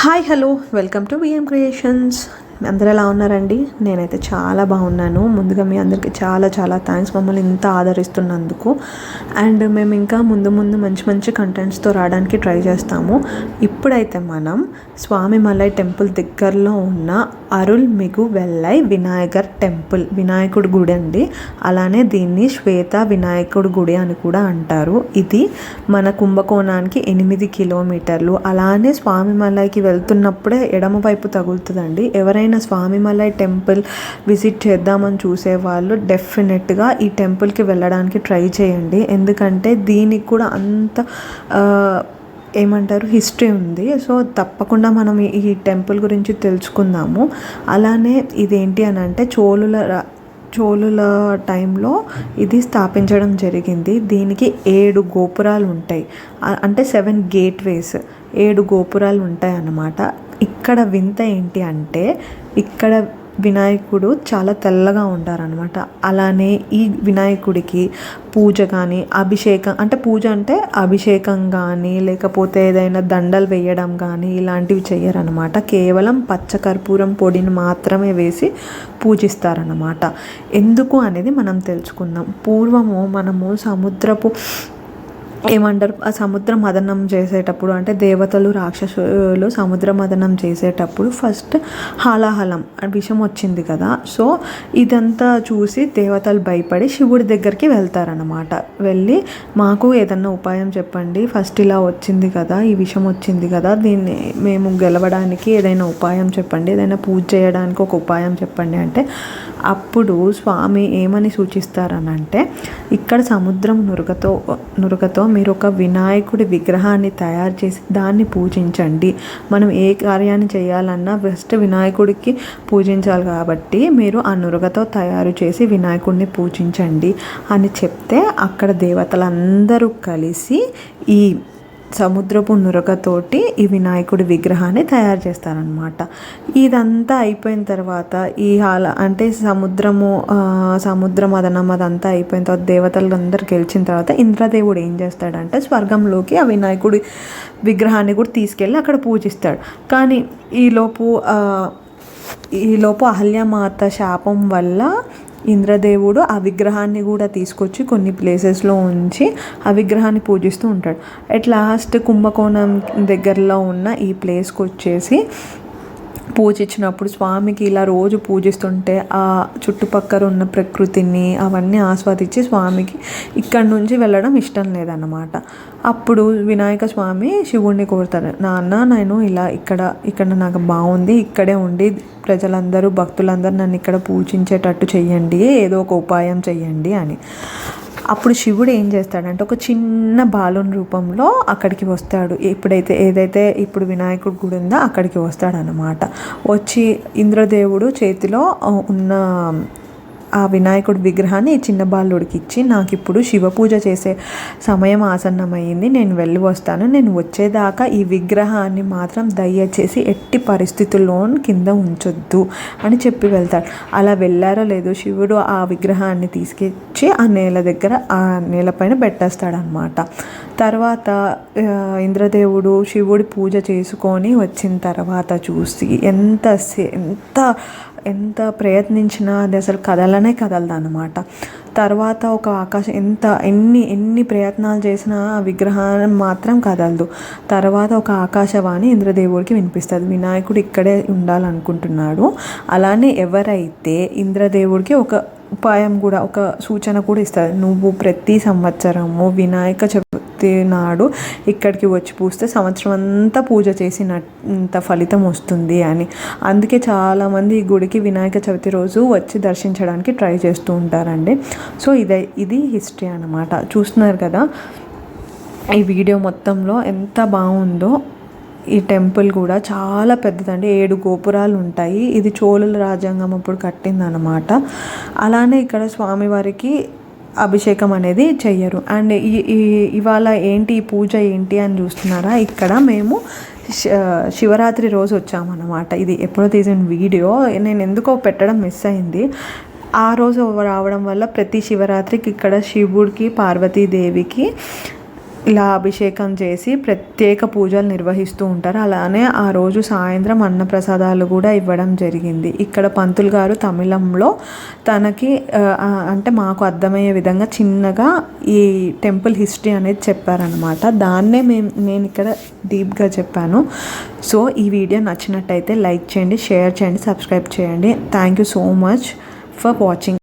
Hi hello welcome to V M creations అందరూ ఎలా ఉన్నారండి? నేనైతే చాలా బాగున్నాను. ముందుగా మీ అందరికీ చాలా చాలా థ్యాంక్స్ మమ్మల్ని ఇంత ఆదరిస్తున్నందుకు. అండ్ మేము ఇంకా ముందు ముందు మంచి మంచి కంటెంట్స్తో రావడానికి ట్రై చేస్తాము. ఇప్పుడైతే మనం స్వామి మలై టెంపుల్ దగ్గరలో ఉన్న అరుల్ మిగు వెల్లై వినాయకర్ టెంపుల్ వినాయకుడి గుడి అండి. అలానే దీన్ని శ్వేత వినాయకుడి గుడి అని కూడా అంటారు. ఇది మన కుంభకోణానికి ఎనిమిది కిలోమీటర్లు. అలానే స్వామి మలైకి వెళ్తున్నప్పుడే ఎడమ వైపు తగులుతుందండి. ఎవరైనా స్వామిమలై టెంపుల్ విజిట్ చేద్దామని చూసే వాళ్ళు డెఫినెట్గా ఈ టెంపుల్కి వెళ్ళడానికి ట్రై చేయండి. ఎందుకంటే దీనికి కూడా అంత ఏమంటారు హిస్టరీ ఉంది. సో తప్పకుండా మనం ఈ- టెంపుల్ గురించి తెలుసుకుందాము. అలానే ఇదేంటి అని అంటే చోళుల చోళుల టైంలో ఇది స్థాపించడం జరిగింది. దీనికి ఏడు గోపురాలు ఉంటాయి. అంటే సెవెన్ గేట్వేస్ ఏడు గోపురాలు ఉంటాయి అన్నమాట ఇక్కడ వింత ఏంటి అంటే ఇక్కడ వినాయకుడు చాలా తెల్లగా ఉంటారనమాట అలానే ఈ వినాయకుడికి పూజ కానీ అభిషేకం అంటే పూజ అంటే అభిషేకం కానీ లేకపోతే ఏదైనా దండలు వేయడం కానీ ఇలాంటివి చేయరనమాట కేవలం పచ్చకర్పూరం పొడిని మాత్రమే వేసి పూజిస్తారనమాట ఎందుకు అనేది మనం తెలుసుకుందాం. పూర్వము మనము సముద్రపు ఏమంటారు? ఆ సముద్ర మదనం చేసేటప్పుడు అంటే దేవతలు రాక్షసులు సముద్ర మదనం చేసేటప్పుడు ఫస్ట్ హాలాహలం విషం వచ్చింది కదా. సో ఇదంతా చూసి దేవతలు భయపడి శివుడి దగ్గరికి వెళ్తారనమాట వెళ్ళి మాకు ఏదన్నా ఉపాయం చెప్పండి. ఫస్ట్ ఇలా వచ్చింది కదా ఈ విషం వచ్చింది కదా దీన్ని మేము గెలవడానికి ఏదైనా ఉపాయం చెప్పండి. ఏదైనా పూజ చేయడానికి ఒక ఉపాయం చెప్పండి అంటే అప్పుడు స్వామి ఏమని సూచిస్తారనంటే ఇక్కడ సముద్రం నురగతో నురగతో మీరు ఒక వినాయకుడి విగ్రహాన్ని తయారు చేసి దాన్ని పూజించండి. మనం ఏ కార్యాన్ని చేయాలన్నా ఫస్ట్ వినాయకుడికి పూజించాలి కాబట్టి మీరు ఆ నురగతో తయారు చేసి వినాయకుడిని పూజించండి అని చెప్తే అక్కడ దేవతలందరూ కలిసి ఈ సముద్రపు నురగతోటి ఈ వినాయకుడి విగ్రహాన్ని తయారు చేస్తారనమాట ఇదంతా అయిపోయిన తర్వాత ఈ హాల అంటే సముద్రము సముద్రం సముద్ర మదనం అదంతా అయిపోయిన తర్వాత దేవతలందరూ గెలిచిన తర్వాత ఇంద్రదేవుడు ఏం చేస్తాడంటే స్వర్గంలోకి ఆ వినాయకుడి విగ్రహాన్ని కూడా తీసుకెళ్ళి అక్కడ పూజిస్తాడు. కానీ ఈలోపు ఈలోపు అహల్యమాత శాపం వల్ల ఇంద్రదేవుడు ఆ విగ్రహాన్ని కూడా తీసుకొచ్చి కొన్ని ప్లేసెస్లో ఉంచి ఆ విగ్రహాన్ని పూజిస్తూ ఉంటాడు. అట్ లాస్ట్ కుంభకోణం దగ్గరలో ఉన్న ఈ ప్లేస్కి వచ్చేసి పూజించినప్పుడు స్వామికి ఇలా రోజు పూజిస్తుంటే ఆ చుట్టుపక్కల ఉన్న ప్రకృతిని అవన్నీ ఆస్వాదించి స్వామికి ఇక్కడి నుంచి వెళ్ళడం ఇష్టం లేదన్నమాట. అప్పుడు వినాయక స్వామి శివుణ్ణి కోరుతారు నాన్న నేను ఇలా ఇక్కడ ఇక్కడ నాకు బాగుంది ఇక్కడే ఉండి ప్రజలందరూ భక్తులందరూ నన్ను ఇక్కడ పూజించేటట్టు చెయ్యండి ఏదో ఒక ఉపాయం చెయ్యండి అని. అప్పుడు శివుడు ఏం చేస్తాడంటే ఒక చిన్న బాలుని రూపంలో అక్కడికి వస్తాడు. ఎప్పుడైతే ఏదైతే ఇప్పుడు వినాయకుడి గుడి ఉందో అక్కడికి వస్తాడనమాట వచ్చి ఇంద్రదేవుడు చేతిలో ఉన్న ఆ వినాయకుడి విగ్రహాన్ని చిన్న బాలుడికి ఇచ్చి నాకు ఇప్పుడు శివ పూజ చేసే సమయం ఆసన్నమైంది. నేను వెళ్ళి వస్తాను. నేను వచ్చేదాకా ఈ విగ్రహాన్ని మాత్రం దయచేసి ఎట్టి పరిస్థితుల్లో కింద ఉంచొద్దు అని చెప్పి వెళ్తాడు. అలా వెళ్ళారో లేదో శివుడు ఆ విగ్రహాన్ని తీసుకొచ్చి ఆ నేల దగ్గర ఆ నేలపైన పెట్టేస్తాడనమాట తర్వాత ఇంద్రదేవుడు శివుడి పూజ చేసుకొని వచ్చిన తర్వాత చూసి ఎంత సే- ఎంత ఎంత ప్రయత్నించినా అది అసలు కదలనే కదలదు అనమాట తర్వాత ఒక ఆకాశం ఎంత ఎన్ని ఎన్ని ప్రయత్నాలు చేసినా ఆ విగ్రహం మాత్రం కదలదు. తర్వాత ఒక ఆకాశవాణి ఇంద్రదేవుడికి వినిపిస్తుంది వినాయకుడు ఇక్కడే ఉండాలనుకుంటున్నాడు. అలానే ఎవరైతే ఇంద్రదేవుడికి ఒక ఉపాయం కూడా ఒక సూచన కూడా ఇస్తారు నువ్వు ప్రతి సంవత్సరము వినాయక చవితి నాడు ఇక్కడికి వచ్చి పూస్తే సంవత్సరం అంతా పూజ చేసినంత ఫలితం వస్తుంది అని. అందుకే చాలామంది ఈ గుడికి వినాయక చవితి రోజు వచ్చి దర్శించడానికి ట్రై చేస్తూ ఉంటారండి. సో ఇదే ఇది హిస్టరీ అనమాట చూస్తున్నారు కదా ఈ వీడియో మొత్తంలో ఎంత బాగుందో. ఈ టెంపుల్ కూడా చాలా పెద్దదండి ఏడు గోపురాలు ఉంటాయి. ఇది చోళుల రాజ్యాంగం అప్పుడు కట్టిందనమాట అలానే ఇక్కడ స్వామివారికి అభిషేకం అనేది చెయ్యరు. అండ్ ఈ ఇవాళ ఏంటి పూజ ఏంటి అని చూస్తున్నారా? ఇక్కడ మేము శివరాత్రి రోజు వచ్చామన్నమాట. ఇది ఎప్పుడో తీసిన వీడియో. నేను ఎందుకో పెట్టడం మిస్ అయింది. ఆ రోజు రావడం వల్ల ప్రతి శివరాత్రికి ఇక్కడ శివుడికి పార్వతీదేవికి ఇలా అభిషేకం చేసి ప్రత్యేక పూజలు నిర్వహిస్తూ ఉంటారు. అలానే ఆ రోజు సాయంత్రం అన్నప్రసాదాలు కూడా ఇవ్వడం జరిగింది. ఇక్కడ పంతులు గారు తమిళంలో తనకి అంటే మాకు అర్థమయ్యే విధంగా చిన్నగా ఈ టెంపుల్ హిస్టరీ అనేది చెప్పారనమాట దాన్నే మేము నేను ఇక్కడ డీప్గా చెప్పాను. సో ఈ వీడియో నచ్చినట్టయితే లైక్ చేయండి షేర్ చేయండి సబ్స్క్రైబ్ చేయండి. Thank you so much for watching.